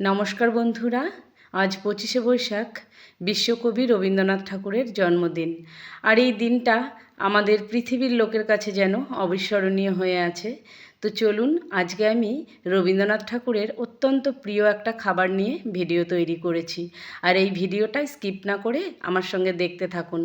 নমস্কার বন্ধুরা আজ পঁচিশে বৈশাখ বিশ্বকবি রবীন্দ্রনাথ ঠাকুরের জন্মদিন। আর এই দিনটা আমাদের পৃথিবীর লোকের কাছে যেন অবিস্মরণীয় হয়ে আছে। তো চলুন, আজকে আমি রবীন্দ্রনাথ ঠাকুরের অত্যন্ত প্রিয় একটা খাবার নিয়ে ভিডিও তৈরি করেছি। আর এই ভিডিওটা স্কিপ না করে আমার সঙ্গে দেখতে থাকুন।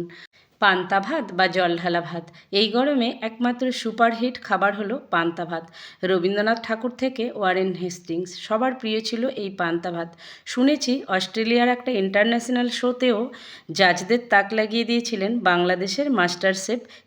পান্তা ভাত বা জল ঢালা ভাত, এই গরমে একমাত্র সুপারহিট খাবার হলো পান্তা ভাত। রবীন্দ্রনাথ ঠাকুর থেকে ওয়ারেন হেস্টিংস, সবার প্রিয় ছিল এই পান্তা ভাত। শুনেছি অস্ট্রেলিয়ার একটা ইন্টারন্যাশনাল শোতেও জাজদের তাক লাগিয়ে দিয়েছিলেন বাংলাদেশের মাস্টার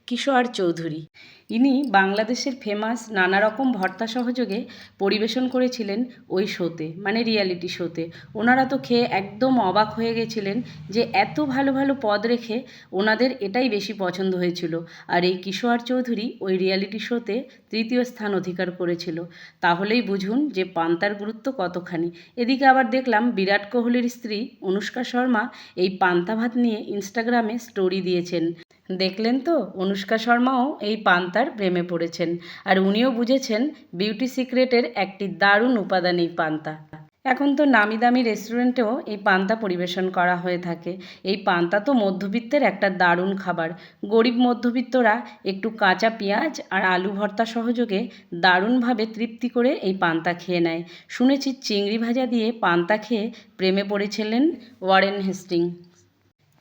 কিশোর চৌধুরী। ইনি বাংলাদেশের ফেমাস নানা রকম ভর্তা সহযোগে পরিবেশন করেছিলেন ওই শোতে মানে রিয়ালিটি শোতে। ওনারা তো খেয়ে একদম অবাক হয়ে গেছিলেন যে এত ভালো ভালো পদ রেখে ওনাদের এটাই বেশি পছন্দ হয়েছিল। আর এই কিশোর চৌধুরী ওই রিয়ালিটি শোতে তৃতীয় স্থান অধিকার করেছিল। তাহলেই বুঝুন যে পান্তার গুরুত্ব কতখানি। এদিকে আবার দেখলাম বিরাট কোহলির স্ত্রী অনুষ্কা শর্মা এই পান্তা ভাত নিয়ে ইনস্টাগ্রামে স্টোরি দিয়েছেন। দেখলেন তো, অনুষ্কা শর্মাও এই পান্তার প্রেমে পড়েছেন। আর উনিও বুঝেছেন, বিউটি সিক্রেটের একটি দারুণ উপাদান এই পান্তা। এখন তো নামি দামি রেস্টুরেন্টেও এই পান্তা পরিবেশন করা হয়ে থাকে। এই পান্তা তো মধ্যবিত্তের একটা দারুণ খাবার। গরিব মধ্যবিত্তরা একটু কাঁচা পেঁয়াজ আর আলু ভর্তা সহযোগে দারুণভাবে তৃপ্তি করে এই পান্তা খেয়ে নেয়। শুনেছি চিংড়ি ভাজা দিয়ে পান্তা খেয়ে প্রেমে পড়েছিলেন ওয়ারেন হেস্টিং।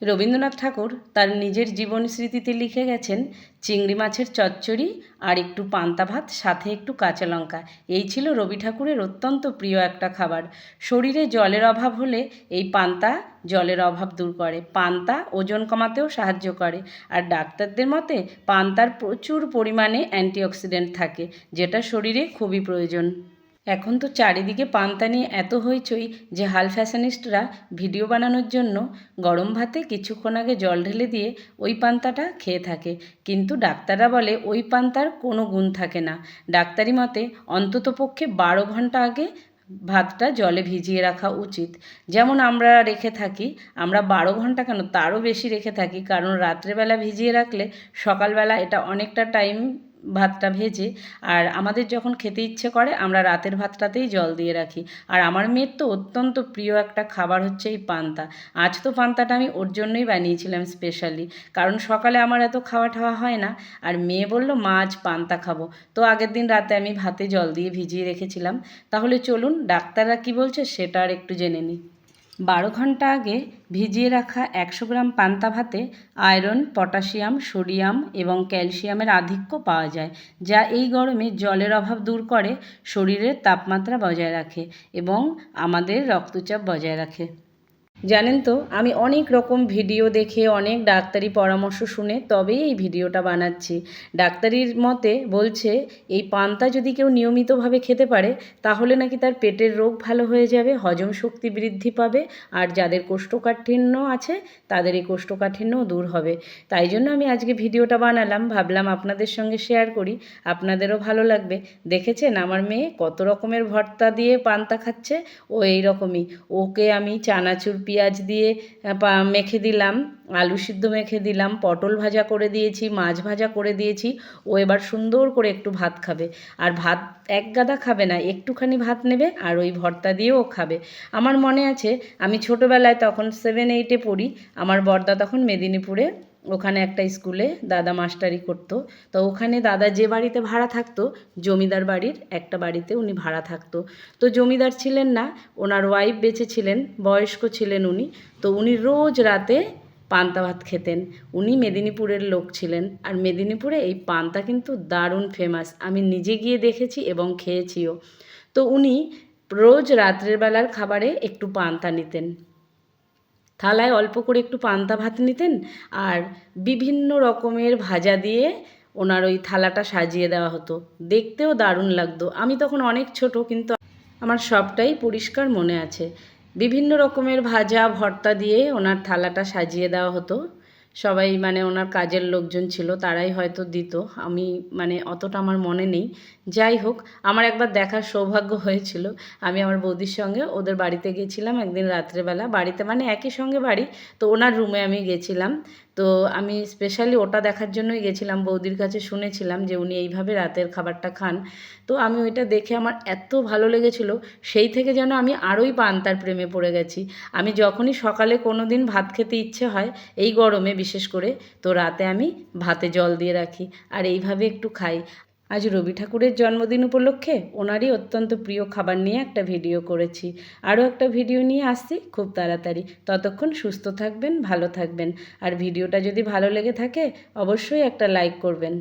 রবীন্দ্রনাথ ঠাকুর তার নিজের জীবন স্মৃতিতে লিখে গেছেন, চিংড়ি মাছের চচ্চড়ি আর একটু পান্তা ভাত, সাথে একটু কাঁচা লঙ্কা। এই ছিল রবি ঠাকুরের অত্যন্ত প্রিয় একটা খাবার। শরীরে জলের অভাব হলে এই পান্তা জলের অভাব দূর করে। পান্তা ওজন কমাতেও সাহায্য করে। আর ডাক্তারদের মতে, পান্তার প্রচুর পরিমাণে অ্যান্টিঅক্সিডেন্ট থাকে, যেটা শরীরে খুবই প্রয়োজন। এখন তো চারিদিকে পান্তা নিয়ে এত হইচই যে হাল ফ্যাশনিস্টরা ভিডিও বানানোর জন্য গরম ভাতে কিছুক্ষণ আগে জল ঢেলে দিয়ে ওই পান্তাটা খেয়ে থাকে। কিন্তু ডাক্তাররা বলে ওই পান্তার কোনো গুণ থাকে না। ডাক্তারি মতে অন্ততপক্ষে বারো ঘণ্টা আগে ভাতটা জলে ভিজিয়ে রাখা উচিত। যেমন আমরা রেখে থাকি, আমরা বারো ঘণ্টা কেন তারও বেশি রেখে থাকি? কারণ রাত্রেবেলা ভিজিয়ে রাখলে সকালবেলা এটা অনেকটা টাইম ভাতটা ভেজে, আর আমাদের যখন খেতে ইচ্ছে করে, আমরা রাতের ভাতটাতেই জল দিয়ে রাখি। আর আমার মেয়ের তো অত্যন্ত প্রিয় একটা খাবার হচ্ছে এই পান্তা। আজ তো পান্তাটা আমি ওর জন্যই বানিয়েছিলাম স্পেশালি কারণ সকালে আমার এত খাওয়া ঠাওয়া হয় না, আর মেয়ে বলল, মা, আজ পান্তা খাব। তো আগের দিন রাতে আমি ভাতে জল দিয়ে ভিজিয়ে রেখেছিলাম। তাহলে চলুন, ডাক্তাররা কি বলছে সেটা আর একটু জেনে নিই। বারো ঘণ্টা আগে ভিজিয়ে রাখা একশো গ্রাম পান্তা ভাতে আয়রন, পটাশিয়াম, সোডিয়াম এবং ক্যালসিয়ামের আধিক্য পাওয়া যায়, যা এই গরমে জলের অভাব দূর করে, শরীরের তাপমাত্রা বজায় রাখে এবং আমাদের রক্তচাপ বজায় রাখে। জানেন তো, আমি অনেক রকম ভিডিও দেখে, অনেক ডাক্তারি পরামর্শ শুনে তবেই এই ভিডিওটা বানাচ্ছি। ডাক্তারির মতে বলছে, এই পান্তা যদি কেউ নিয়মিতভাবে খেতে পারে, তাহলে নাকি তার পেটের রোগ ভালো হয়ে যাবে, হজম শক্তি বৃদ্ধি পাবে, আর যাদের কোষ্ঠকাঠিন্য আছে, তাদের এই কোষ্ঠকাঠিন্যও দূর হবে। তাই জন্য আমি আজকে ভিডিওটা বানালাম, ভাবলাম আপনাদের সঙ্গে শেয়ার করি, আপনাদেরও ভালো লাগবে। দেখেছেন আমার মেয়ে কত রকমের ভর্তা দিয়ে পান্তা খাচ্ছে? ও এই রকমই ওকে আমি চানাচুর পেঁয়াজ দিয়ে মেখে দিলাম, আলু সিদ্ধ মেখে দিলাম, পটল ভাজা করে দিয়েছি, মাছ ভাজা করে দিয়েছি, ও এবার সুন্দর করে একটু ভাত খাবে। আর ভাত এক গাদা খাবে না, একটুখানি ভাত নেবে আর ওই ভর্তা দিয়েও খাবে। আমার মনে আছে, আমি ছোটোবেলায় তখন সেভেন এইটে পড়ি, আমার বর্দা তখন মেদিনীপুরে ওখানে একটা স্কুলে দাদা মাস্টারি করতো। তো ওখানে দাদা যে বাড়িতে ভাড়া থাকতো, জমিদার বাড়ির একটা বাড়িতে উনি ভাড়া থাকতো। তো জমিদার ছিলেন না, ওনার ওয়াইফ বেঁচে ছিলেন, বয়স্ক ছিলেন উনি। তো উনি রোজ রাতে পান্তা ভাত খেতেন। উনি মেদিনীপুরের লোক ছিলেন। আর মেদিনীপুরে এই পান্তা কিন্তু দারুণ ফেমাস আমি নিজে গিয়ে দেখেছি এবং খেয়েছিও। তো উনি রোজ রাত্রের বেলার খাবারে একটু পান্তা নিতেন। থালায় অল্প করে একটু পান্তা ভাত নিতেন আর বিভিন্ন রকমের ভাজা দিয়ে ওনার ওই থালাটা সাজিয়ে দেওয়া হতো। দেখতেও দারুণ লাগতো। আমি তখন অনেক ছোট, কিন্তু আমার সবটাই পরিষ্কার মনে আছে। বিভিন্ন রকমের ভাজা, ভর্তা দিয়ে ওনার থালাটা সাজিয়ে দেওয়া হতো। সবাই মানে ওনার কাজের লোকজন ছিল, তারাই হয়তো দিত। আমি মানে অতটা আমার মনে নেই। যাই হোক, আমার একবার দেখার সৌভাগ্য হয়েছিল। আমি আমার বৌদির সঙ্গে ওদের বাড়িতে গেছিলাম একদিন রাত্রেবেলা। বাড়িতে মানে একই সঙ্গে বাড়ি, তো ওনার রুমে আমি গেছিলাম। তো আমি স্পেশালি ওটা দেখার জন্যই গেছিলাম, বৌদির কাছে শুনেছিলাম যে উনি এইভাবে রাতের খাবারটা খান। তো আমি ওইটা দেখে আমার এত ভালো লেগেছিলো, সেই থেকে যেন আমি আরোই পান্তার প্রেমে পড়ে গেছি। আমি যখনই সকালে কোনো দিন ভাত খেতে ইচ্ছে হয়, এই গরমে বিশেষ করে, তো রাতে আমি ভাতে জল দিয়ে রাখি। আর এইভাবে একটু খাই। আজ রবি ঠাকুরের জন্মদিন উপলক্ষে ওনারই অত্যন্ত প্রিয় খাবার নিয়ে একটা ভিডিও করেছি। আরও একটা ভিডিও নিয়ে আসছি খুব তাড়াতাড়ি। ততক্ষণ সুস্থ থাকবেন, ভালো থাকবেন। আর ভিডিওটা যদি ভালো লেগে থাকে, অবশ্যই একটা লাইক করবেন।